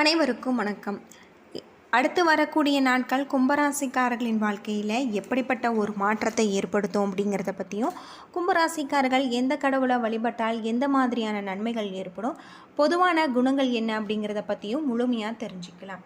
அனைவருக்கும் வணக்கம். அடுத்து வரக்கூடிய நாட்கள் கும்பராசிக்காரர்களின் வாழ்க்கையில் எப்படிப்பட்ட ஒரு மாற்றத்தை ஏற்படுத்தும் அப்படிங்கிறத பற்றியும் கும்பராசிக்காரர்கள் எந்த கடவுளை வழிபட்டால் எந்த மாதிரியான நன்மைகள் ஏற்படும் பொதுவான குணங்கள் என்ன அப்படிங்கிறத பற்றியும் முழுமையாக தெரிஞ்சுக்கலாம்.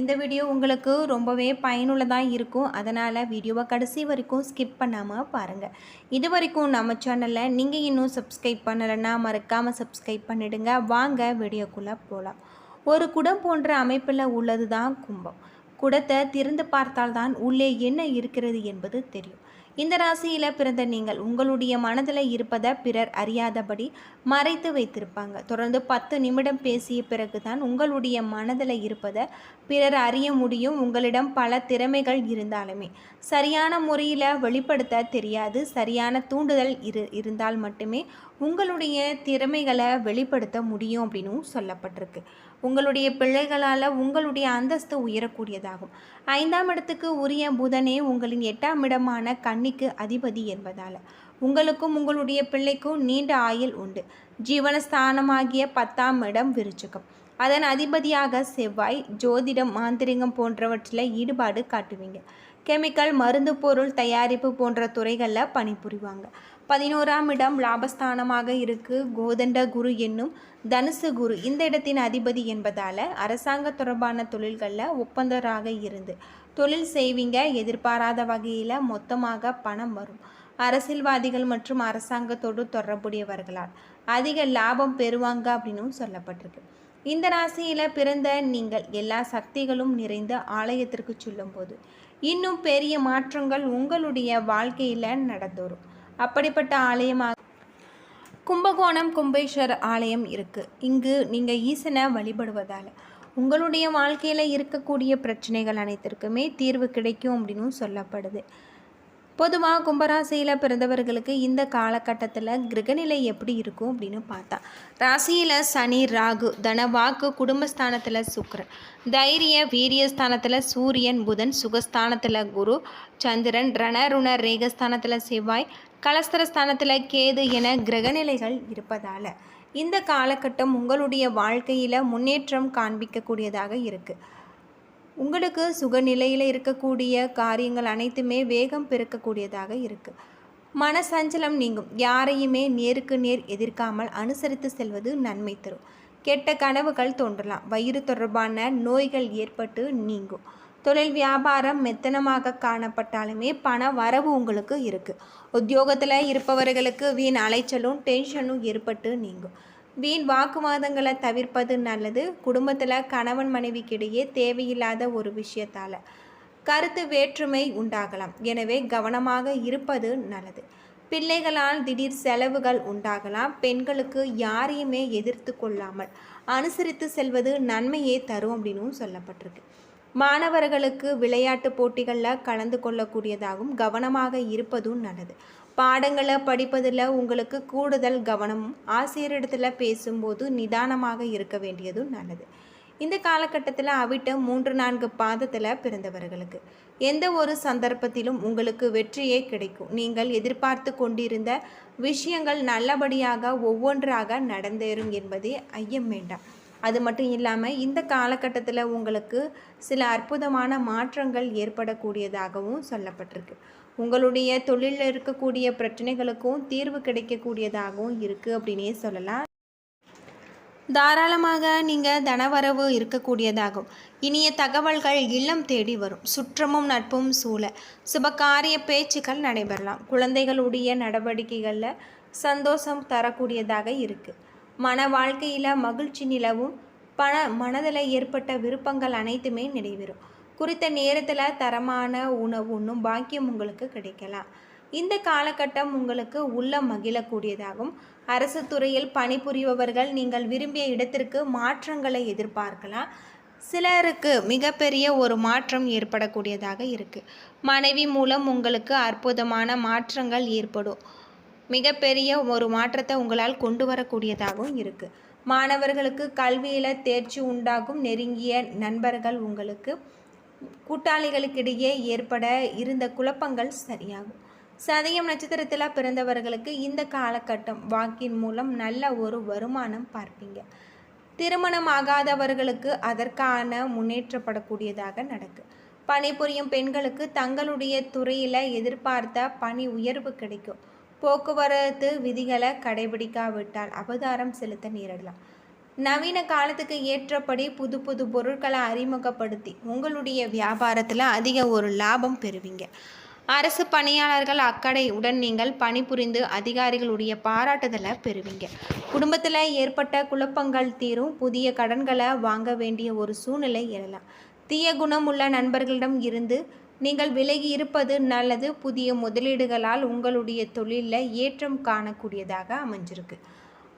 இந்த வீடியோ உங்களுக்கு ரொம்பவே பயனுள்ளதாக இருக்கும். அதனால் வீடியோவை கடைசி வரைக்கும் ஸ்கிப் பண்ணாமல் பாருங்கள் இது வரைக்கும் நம்ம சேனலில் நீங்கள் இன்னும் சப்ஸ்கிரைப் பண்ணலைன்னா மறக்காமல் சப்ஸ்கிரைப் பண்ணிடுங்க. வாங்க வீடியோக்குள்ளே போகலாம் ஒரு குடம் போன்ற அமைப்பில் உள்ளது தான் கும்பம். குடத்தை திறந்து பார்த்தால்தான் உள்ளே என்ன இருக்கிறது என்பது தெரியும். இந்த ராசியில் பிறந்த நீங்கள் உங்களுடைய மனதில் இருப்பதை பிறர் அறியாதபடி மறைத்து வைத்திருப்பாங்க. தொடர்ந்து பத்து நிமிடம் பேசிய பிறகுதான் உங்களுடைய மனதில் இருப்பதை பிறர் அறிய முடியும். உங்களிடம் பல திறமைகள் இருந்தாலுமே. சரியான முறையில் வெளிப்படுத்த தெரியாது. சரியான தூண்டுதல் இரு இருந்தால் மட்டுமே உங்களுடைய திறமைகளை வெளிப்படுத்த முடியும் அப்படின்னும் சொல்லப்பட்டிருக்கு. உங்களுடைய பிள்ளைகளால் உங்களுடைய அந்தஸ்து உயரக்கூடியதாகும். ஐந்தாம் இடத்துக்கு உரிய புதனே உங்களின் எட்டாம் இடமான கன்னிக்கு அதிபதி என்பதால் உங்களுக்கும் உங்களுடைய பிள்ளைக்கும் நீண்ட ஆயுள் உண்டு. ஜீவனஸ்தானமாகிய பத்தாம் இடம் விருச்சுகம். அதன் அதிபதியாக செவ்வாய் ஜோதிடம் மாந்திரிகம் போன்றவற்றில் ஈடுபாடு காட்டுவீங்க. கெமிக்கல் மருந்து பொருள் தயாரிப்பு போன்ற துறைகளில் பணிபுரிவாங்க. பதினோராம் இடம் லாபஸ்தானமாக இருக்கு. கோதண்ட குரு என்னும் தனுசு குரு இந்த இடத்தின் அதிபதி என்பதால் அரசாங்க தொடர்பான தொழில்களில் ஒப்பந்தராக இருந்து தொழில் செய்வீங்க. எதிர்பாராத வகையில் மொத்தமாக பணம் வரும். அரசியல்வாதிகள் மற்றும் அரசாங்கத்தோடு தொடர்புடையவர்களால் அதிக லாபம் பெறுவாங்க அப்படின்னும் சொல்லப்பட்டிருக்கு. இந்த ராசியில் பிறந்த நீங்கள் எல்லா சக்திகளும் நிறைந்த ஆலயத்திற்கு சொல்லும்போது இன்னும் பெரிய மாற்றங்கள் உங்களுடைய வாழ்க்கையில் நடந்தோறும். அப்படிப்பட்ட ஆலயமாக கும்பகோணம் கும்பேஸ்வர் ஆலயம் இருக்குது இங்கு நீங்கள் ஈசனை வழிபடுவதால். உங்களுடைய வாழ்க்கையில் இருக்கக்கூடிய பிரச்சனைகள் அனைத்திற்குமே தீர்வு கிடைக்கும் அப்படின்னு சொல்லப்படுது. பொதுவாக கும்பராசியில் பிறந்தவர்களுக்கு இந்த காலகட்டத்தில் கிரகநிலை எப்படி இருக்கும் அப்படின்னு பார்த்தா ராசியில் சனி ராகு தனவாக்கு குடும்பஸ்தானத்தில் சுக்கரன். தைரிய வீரியஸ்தானத்தில் சூரியன் புதன் சுகஸ்தானத்தில் குரு சந்திரன் ரணருண ரேகஸ்தானத்தில் செவ்வாய் கலஸ்தரஸ்தானத்தில் கேது என கிரகநிலைகள் இருப்பதால் இந்த காலகட்டம் உங்களுடைய வாழ்க்கையில் முன்னேற்றம் காண்பிக்கக்கூடியதாக இருக்குது உங்களுக்கு சுகநிலையில் இருக்கக்கூடிய காரியங்கள் அனைத்துமே வேகம் பெருக்கக்கூடியதாக இருக்குது மன சஞ்சலம் நீங்கும். யாரையுமே நேருக்கு நேர் எதிர்க்காமல் அனுசரித்து செல்வது நன்மை தரும். கெட்ட கனவுகள் தோன்றலாம். வயிறு தொடர்பான நோய்கள் ஏற்பட்டு நீங்கும். தொழில் வியாபாரம் மெத்தனமாக காணப்பட்டாலுமே பண வரவு உங்களுக்கு இருக்குது உத்தியோகத்தில் இருப்பவர்களுக்கு வீண் அலைச்சலும் டென்ஷனும் ஏற்பட்டு நீங்கும். வீண் வாக்குவாதங்களை தவிர்ப்பது நல்லது. குடும்பத்தில் கணவன் மனைவிக்கிடையே தேவையில்லாத ஒரு விஷயத்தால் கருத்து வேற்றுமை உண்டாகலாம். எனவே கவனமாக இருப்பது நல்லது. பிள்ளைகளால் திடீர் செலவுகள் உண்டாகலாம். பெண்களுக்கு யாரையுமே எதிர்த்து கொள்ளாமல் அனுசரித்து செல்வது நன்மையே தரும் அப்படின்னும் சொல்லப்பட்டிருக்கு. மாணவர்களுக்கு விளையாட்டு போட்டிகளில் கலந்து கொள்ளக்கூடியதாகவும் கவனமாக இருப்பதும் நல்லது. பாடங்களை படிப்பதில் உங்களுக்கு கூடுதல் கவனமும் ஆசிரியரிடத்தில் பேசும்போது நிதானமாக இருக்க வேண்டியதும் நல்லது. இந்த காலகட்டத்தில் அவிட்டம் மூன்று நான்கு பாதத்தில் பிறந்தவர்களுக்கு எந்த ஒரு சந்தர்ப்பத்திலும் உங்களுக்கு வெற்றியே கிடைக்கும். நீங்கள் எதிர்பார்த்து கொண்டிருந்த விஷயங்கள் நல்லபடியாக ஒவ்வொன்றாக நடந்தேறும் என்பதே ஐயம் வேண்டாம். அது மட்டும் இல்லாமல் இந்த காலகட்டத்தில் உங்களுக்கு சில அற்புதமான மாற்றங்கள் ஏற்படக்கூடியதாகவும் சொல்லப்பட்டிருக்கு. உங்களுடைய தொழிலில் இருக்கக்கூடிய பிரச்சனைகளுக்கும் தீர்வு கிடைக்கக்கூடியதாகவும் இருக்குது அப்படின்னே சொல்லலாம். தாராளமாக நீங்கள் தனவரவு இருக்கக்கூடியதாகும். இனிய தகவல்கள் இல்லம் தேடி வரும். சுற்றமும் நட்பும் சூழ. சுபகாரிய பேச்சுக்கள் நடைபெறலாம். குழந்தைகளுடைய நடவடிக்கைகளில் சந்தோஷம் தரக்கூடியதாக இருக்குது மன வாழ்க்கையில் மகிழ்ச்சி நிலவும். பண மனதில் ஏற்பட்ட விருப்பங்கள் அனைத்துமே நிறைவேறும். குறித்த நேரத்தில் தரமான உணவு உண்ணும் பாக்கியம் உங்களுக்கு கிடைக்கலாம். இந்த காலகட்டம் உங்களுக்கு உள்ள மகிழக்கூடியதாகும். அரசு துறையில் பணிபுரிபவர்கள் நீங்கள் விரும்பிய இடத்திற்கு மாற்றங்களை எதிர்பார்க்கலாம். சிலருக்கு மிகப்பெரிய ஒரு மாற்றம் ஏற்படக்கூடியதாக இருக்குது மனைவி மூலம் உங்களுக்கு அற்புதமான மாற்றங்கள் ஏற்படும். மிகப்பெரிய ஒரு மாற்றத்தை உங்களால் கொண்டு வரக்கூடியதாகவும் இருக்குது மாணவர்களுக்கு கல்வியில் தேர்ச்சி உண்டாகும். நெருங்கிய நண்பர்கள் உங்களுக்கு கூட்டாளிகளுக்கிடையே ஏற்பட இருந்த குழப்பங்கள் சரியாகும். சதயம் நட்சத்திரத்தில் பிறந்தவர்களுக்கு இந்த காலகட்டம் வாக்கின் மூலம் நல்ல ஒரு வருமானம் பார்ப்பீங்க. திருமணம் ஆகாதவர்களுக்கு அதற்கான முன்னேற்றப்படக்கூடியதாக நடக்கு. பணிபுரியும் பெண்களுக்கு தங்களுடைய துறையில் எதிர்பார்த்த பணி உயர்வு கிடைக்கும். போக்குவரத்து விதிகளை கடைபிடிக்காவிட்டால் அபதாரம் செலுத்த நேரிடலாம். நவீன காலத்துக்கு ஏற்றபடி புது புது பொருட்களை அறிமுகப்படுத்தி உங்களுடைய வியாபாரத்தில் அதிக ஒரு லாபம் பெறுவீங்க. அரசு பணியாளர்கள் அக்கறையுடன் நீங்கள் பணிபுரிந்து அதிகாரிகளுடைய பாராட்டுதலை பெறுவீங்க. குடும்பத்தில் ஏற்பட்ட குழப்பங்கள் தீரும். புதிய கடன்களை வாங்க வேண்டிய ஒரு சூழ்நிலை எழலாம். தீய குணம் உள்ள நண்பர்களிடம் இருந்து நீங்கள் விலகி இருப்பது நல்லது. புதிய முதலீடுகளால் உங்களுடைய தொழிலில் ஏற்றம் காணக்கூடியதாக அமைஞ்சிருக்கு.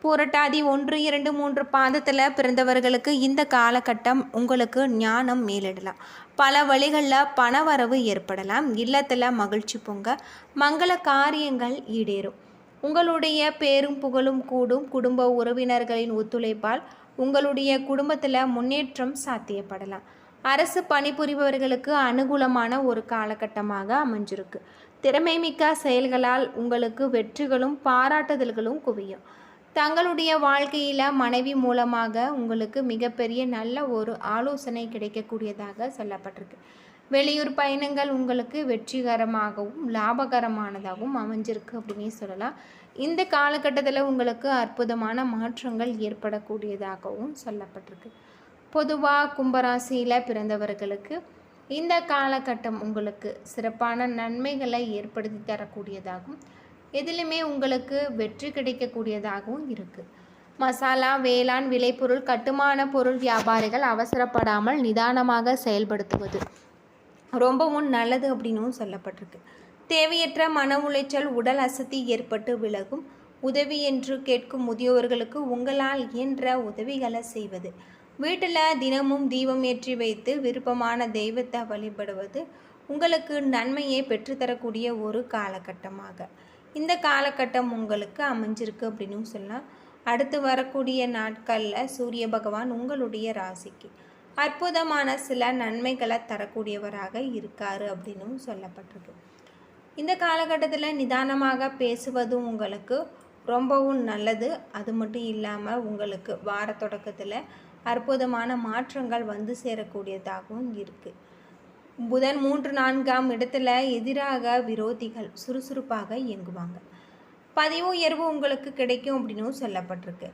பூரட்டாதி ஒன்று இரண்டு மூன்று பாதத்தில் பிறந்தவர்களுக்கு இந்த காலகட்டம் உங்களுக்கு ஞானம் மேலிடலாம். பல வழிகளில் பணவரவு ஏற்படலாம். இல்லத்தில் மகிழ்ச்சி பொங்க மங்கள காரியங்கள் ஈடேறும். உங்களுடைய பேரும் புகழும் கூடும். குடும்ப உறவினர்களின் ஒத்துழைப்பால் உங்களுடைய குடும்பத்தில் முன்னேற்றம் சாத்தியப்படலாம். அரசு பணிபுரிபவர்களுக்கு அனுகூலமான ஒரு காலகட்டமாக அமைஞ்சிருக்கு. திறமைமிக்க செயல்களால் உங்களுக்கு வெற்றிகளும் பாராட்டுதல்களும் குவியும். தங்களுடைய வாழ்க்கையில் மனைவி மூலமாக உங்களுக்கு மிகப்பெரிய நல்ல ஒரு ஆலோசனை கிடைக்கக்கூடியதாக சொல்லப்பட்டிருக்கு. வெளியூர் பயணங்கள் உங்களுக்கு வெற்றிகரமாகவும் லாபகரமானதாகவும் அமைஞ்சிருக்கு அப்படின்னு சொல்லலாம். இந்த காலகட்டத்தில் உங்களுக்கு அற்புதமான மாற்றங்கள் ஏற்படக்கூடியதாகவும் சொல்லப்பட்டிருக்கு. பொதுவாக கும்பராசியில் பிறந்தவர்களுக்கு இந்த காலகட்டம் உங்களுக்கு சிறப்பான நன்மைகளை ஏற்படுத்தி தரக்கூடியதாகவும் எதிலுமே உங்களுக்கு வெற்றி கிடைக்கக்கூடியதாகவும் இருக்குது மசாலா வேளாண் விளைபொருள் கட்டுமான பொருள் வியாபாரிகள் அவசரப்படாமல் நிதானமாக செயல்படுத்துவது ரொம்பவும் நல்லது அப்படின்னும் சொல்லப்பட்டிருக்கு. தேவையற்ற மன உளைச்சல் உடல் அசதி ஏற்பட்டு விலகும். உதவி என்று கேட்கும் முதியோர்களுக்கு உங்களால் இயன்ற உதவிகளை செய்வது. வீட்டில் தினமும் தீபம் ஏற்றி வைத்து விருப்பமான தெய்வத்தை வழிபடுவது உங்களுக்கு நன்மையை பெற்றுத்தரக்கூடிய ஒரு காலகட்டமாக. இந்த காலகட்டம் உங்களுக்கு அமைஞ்சிருக்கு அப்படின்னு சொல்லலாம். அடுத்து வரக்கூடிய நாட்களில் சூரிய பகவான் உங்களுடைய ராசிக்கு அற்புதமான சில நன்மைகளை தரக்கூடியவராக இருக்காரு அப்படின்னும் சொல்லப்பட்டிருக்கு. இந்த காலகட்டத்தில் நிதானமாக பேசுவதும் உங்களுக்கு ரொம்பவும் நல்லது. அது மட்டும் இல்லாமல் உங்களுக்கு வார தொடக்கத்தில் அற்புதமான மாற்றங்கள் வந்து சேரக்கூடியதாகவும் இருக்குது புதன் மூன்று நான்காம் இடத்துல எதிராக விரோதிகள் சுறுசுறுப்பாக இயங்குவாங்க. பதிவு உயர்வு உங்களுக்கு கிடைக்கும் அப்படின்னும் சொல்லப்பட்டிருக்கு.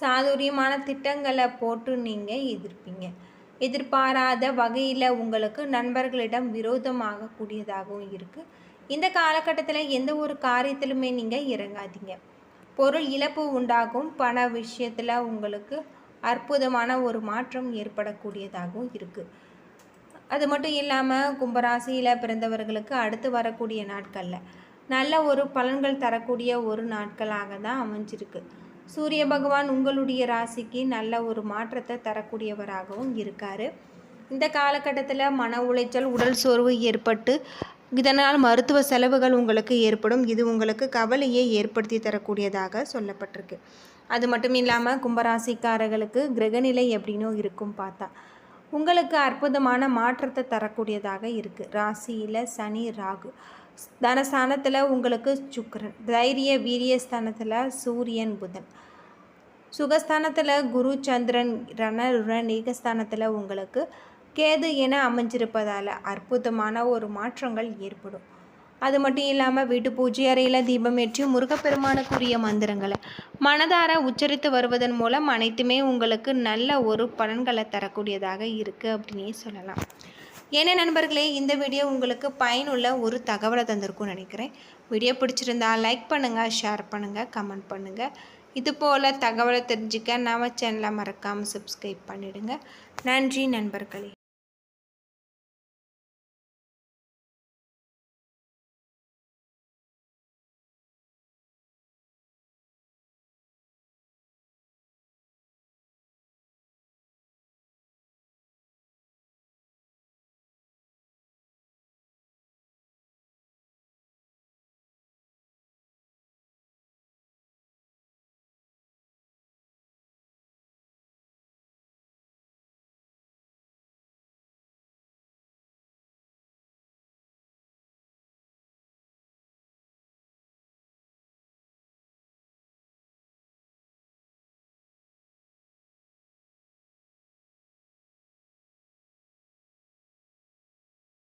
சாதுரியமான திட்டங்களை போட்டு நீங்கள் எதிர்ப்பீங்க. எதிர்பாராத வகையில் உங்களுக்கு நண்பர்களிடம் விரோதமாக கூடியதாகவும் இருக்குது இந்த காலகட்டத்தில் எந்த ஒரு காரியத்திலுமே நீங்கள் இறங்காதீங்க. பொருள் இழப்பு உண்டாகும். பண விஷயத்தில் உங்களுக்கு அற்புதமான ஒரு மாற்றம் ஏற்படக்கூடியதாகவும் இருக்குது அது மட்டும் இல்லாமல் கும்பராசியில் பிறந்தவர்களுக்கு அடுத்து வரக்கூடிய நாட்களில் நல்ல ஒரு பலன்கள் தரக்கூடிய ஒரு நாட்களாக தான் அமைஞ்சிருக்கு. சூரிய பகவான் உங்களுடைய ராசிக்கு நல்ல ஒரு மாற்றத்தை தரக்கூடியவராகவும் இருக்கார். இந்த காலகட்டத்தில் மன உளைச்சல் உடல் சோர்வு ஏற்பட்டு இதனால் மருத்துவ செலவுகள் உங்களுக்கு ஏற்படும். இது உங்களுக்கு கவலையை ஏற்படுத்தி தரக்கூடியதாக சொல்லப்பட்டிருக்கு. அது மட்டும் இல்லாமல் கும்பராசிக்காரர்களுக்கு கிரகநிலை எப்படின்னு இருக்கும் பார்த்தா உங்களுக்கு அற்புதமான மாற்றத்தை தரக்கூடியதாக இருக்குது ராசியில் சனி ராகு. தனஸ்தானத்தில் உங்களுக்கு சுக்கரன். தைரிய வீரியஸ்தானத்தில் சூரியன் புதன். சுகஸ்தானத்தில் குரு சந்திரன் ரணருடன் ஏகஸ்தானத்தில் உங்களுக்கு கேது என அமைஞ்சிருப்பதால் அற்புதமான ஒரு மாற்றங்கள் ஏற்படும். அது மட்டும் இல்லாமல் வீட்டு பூஜை அறையில் தீபம் ஏற்றி முருகப்பெருமானுக்குரிய மந்திரங்களை மனதார உச்சரித்து வருவதன் மூலம் அனைத்துமே உங்களுக்கு நல்ல ஒரு பலன்களை தரக்கூடியதாக இருக்குது அப்படின்னே சொல்லலாம். என்ன நண்பர்களே இந்த வீடியோ உங்களுக்கு பயனுள்ள ஒரு தகவலை தந்திருக்கும்னு நினைக்கிறேன். வீடியோ பிடிச்சிருந்தா லைக் பண்ணுங்கள் ஷேர் பண்ணுங்கள் கமெண்ட் பண்ணுங்கள் இது போல் தகவலை தெரிஞ்சுக்க நம்ம சேனலை மறக்காமல் சப்ஸ்கிரைப் பண்ணிவிடுங்க நன்றி நண்பர்களே.